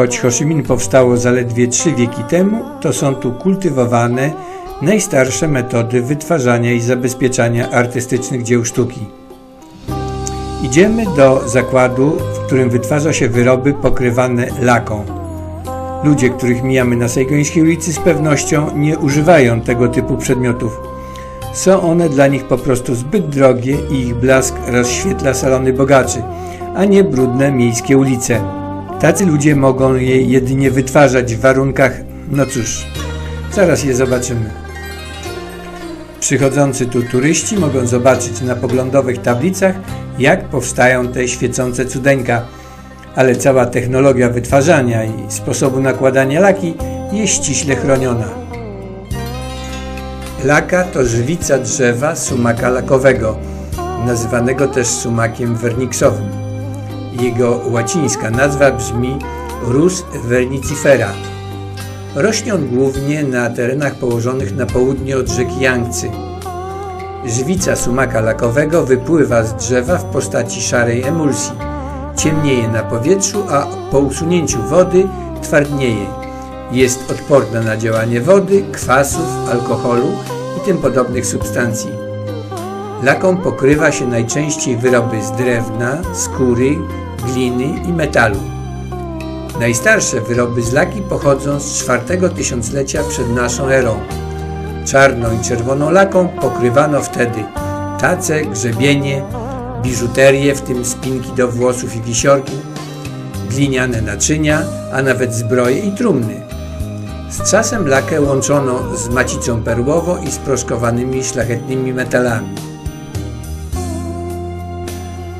Choć Ho Chi Minh powstało zaledwie trzy wieki temu, to są tu kultywowane najstarsze metody wytwarzania i zabezpieczania artystycznych dzieł sztuki. Idziemy do zakładu, w którym wytwarza się wyroby pokrywane laką. Ludzie, których mijamy na Sejgońskiej ulicy z pewnością nie używają tego typu przedmiotów. Są one dla nich po prostu zbyt drogie i ich blask rozświetla salony bogaczy, a nie brudne miejskie ulice. Tacy ludzie mogą je jedynie wytwarzać w warunkach, no cóż, zaraz je zobaczymy. Przychodzący tu turyści mogą zobaczyć na poglądowych tablicach, jak powstają te świecące cudeńka, ale cała technologia wytwarzania i sposobu nakładania laki jest ściśle chroniona. Laka to żywica drzewa sumaka lakowego, nazywanego też sumakiem werniksowym. Jego łacińska nazwa brzmi Rus vernicifera. Rośnie on głównie na terenach położonych na południe od rzeki Yangtze. Żywica sumaka lakowego wypływa z drzewa w postaci szarej emulsji. Ciemnieje na powietrzu, a po usunięciu wody twardnieje. Jest odporna na działanie wody, kwasów, alkoholu i tym podobnych substancji. Laką pokrywa się najczęściej wyroby z drewna, skóry, gliny i metalu. Najstarsze wyroby z laki pochodzą z czwartego tysiąclecia przed naszą erą. Czarną i czerwoną laką pokrywano wtedy tace, grzebienie, biżuterię, w tym spinki do włosów i wisiorki, gliniane naczynia, a nawet zbroje i trumny. Z czasem lakę łączono z macicą perłową i z proszkowanymi szlachetnymi metalami.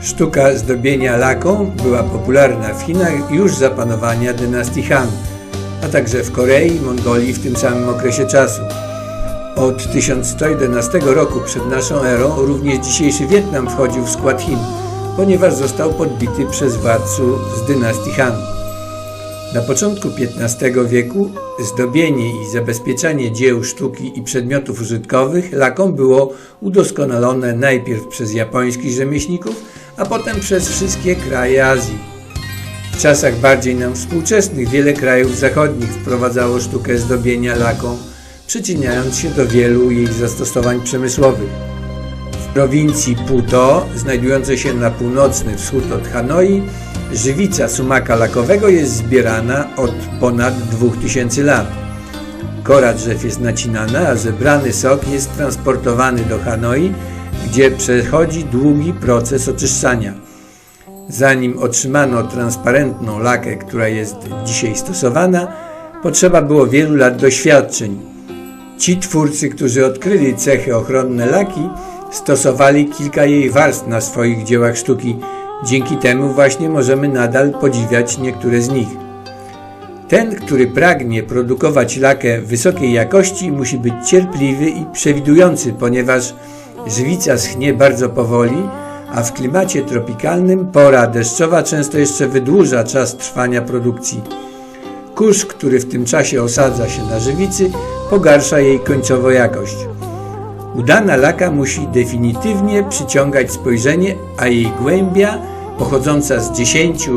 Sztuka zdobienia laką była popularna w Chinach już za panowania dynastii Han, a także w Korei i Mongolii w tym samym okresie czasu. Od 1111 roku przed naszą erą również dzisiejszy Wietnam wchodził w skład Chin, ponieważ został podbity przez władców z dynastii Han. Na początku XV wieku zdobienie i zabezpieczanie dzieł sztuki i przedmiotów użytkowych laką było udoskonalone najpierw przez japońskich rzemieślników, a potem przez wszystkie kraje Azji. W czasach bardziej nam współczesnych wiele krajów zachodnich wprowadzało sztukę zdobienia laką, przyczyniając się do wielu jej zastosowań przemysłowych. W prowincji Puto, znajdującej się na północny wschód od Hanoi, żywica sumaka lakowego jest zbierana od ponad 2000 lat. Kora drzew jest nacinana, a zebrany sok jest transportowany do Hanoi, gdzie przechodzi długi proces oczyszczania. Zanim otrzymano transparentną lakę, która jest dzisiaj stosowana, potrzeba było wielu lat doświadczeń. Ci twórcy, którzy odkryli cechy ochronne laki, stosowali kilka jej warstw na swoich dziełach sztuki. Dzięki temu właśnie możemy nadal podziwiać niektóre z nich. Ten, który pragnie produkować lakę wysokiej jakości, musi być cierpliwy i przewidujący, ponieważ żywica schnie bardzo powoli, a w klimacie tropikalnym pora deszczowa często jeszcze wydłuża czas trwania produkcji. Kurz, który w tym czasie osadza się na żywicy, pogarsza jej końcową jakość. Udana laka musi definitywnie przyciągać spojrzenie, a jej głębia, pochodząca z 10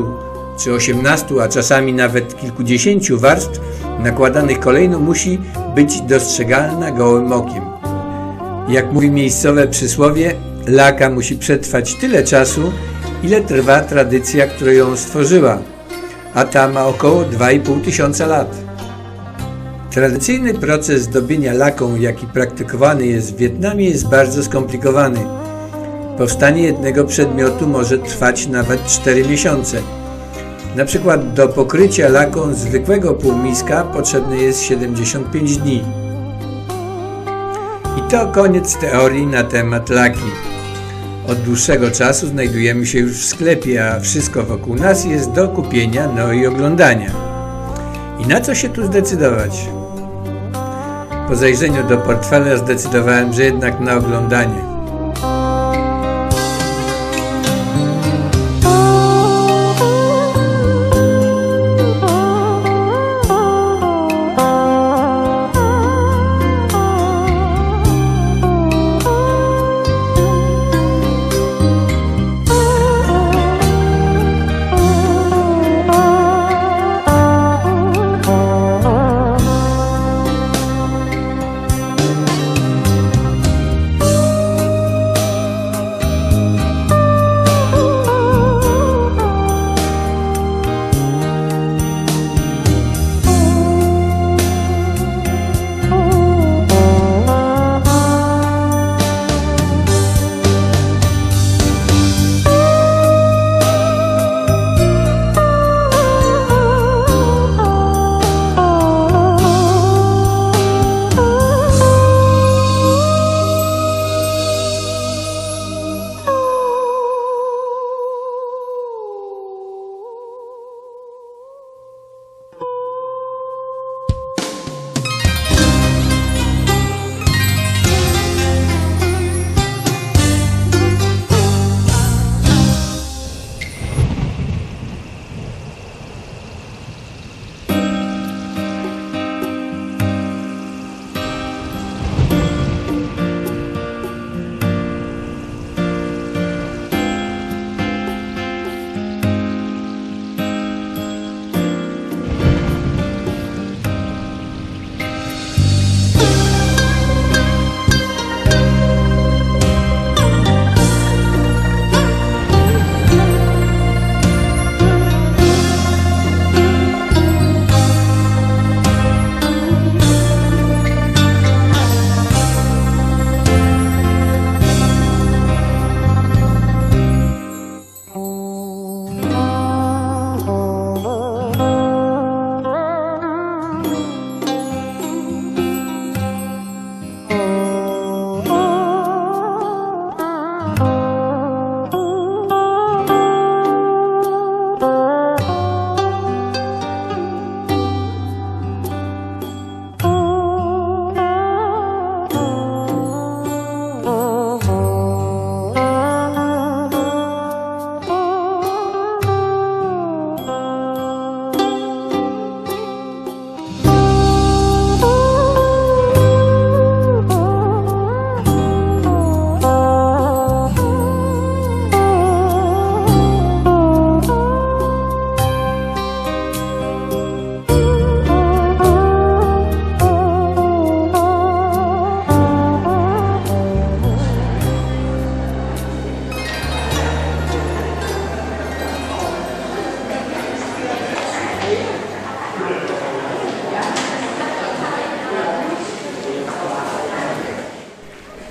czy 18, a czasami nawet kilkudziesięciu warstw nakładanych kolejno, musi być dostrzegalna gołym okiem. Jak mówi miejscowe przysłowie, laka musi przetrwać tyle czasu, ile trwa tradycja, która ją stworzyła, a ta ma około 2,5 tysiąca lat. Tradycyjny proces zdobienia laką, jaki praktykowany jest w Wietnamie, jest bardzo skomplikowany. Powstanie jednego przedmiotu może trwać nawet 4 miesiące. Na przykład do pokrycia laką zwykłego półmiska potrzebne jest 75 dni. To koniec teorii na temat laki. Od dłuższego czasu znajdujemy się już w sklepie, a wszystko wokół nas jest do kupienia, no i oglądania. I na co się tu zdecydować? Po zajrzeniu do portfela zdecydowałem, że jednak na oglądanie.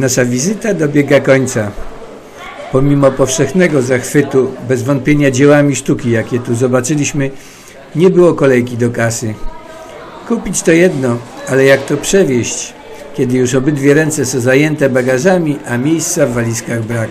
Nasza wizyta dobiega końca. Pomimo powszechnego zachwytu, bez wątpienia dziełami sztuki, jakie tu zobaczyliśmy, nie było kolejki do kasy. Kupić to jedno, ale jak to przewieźć, kiedy już obydwie ręce są zajęte bagażami, a miejsca w walizkach brak.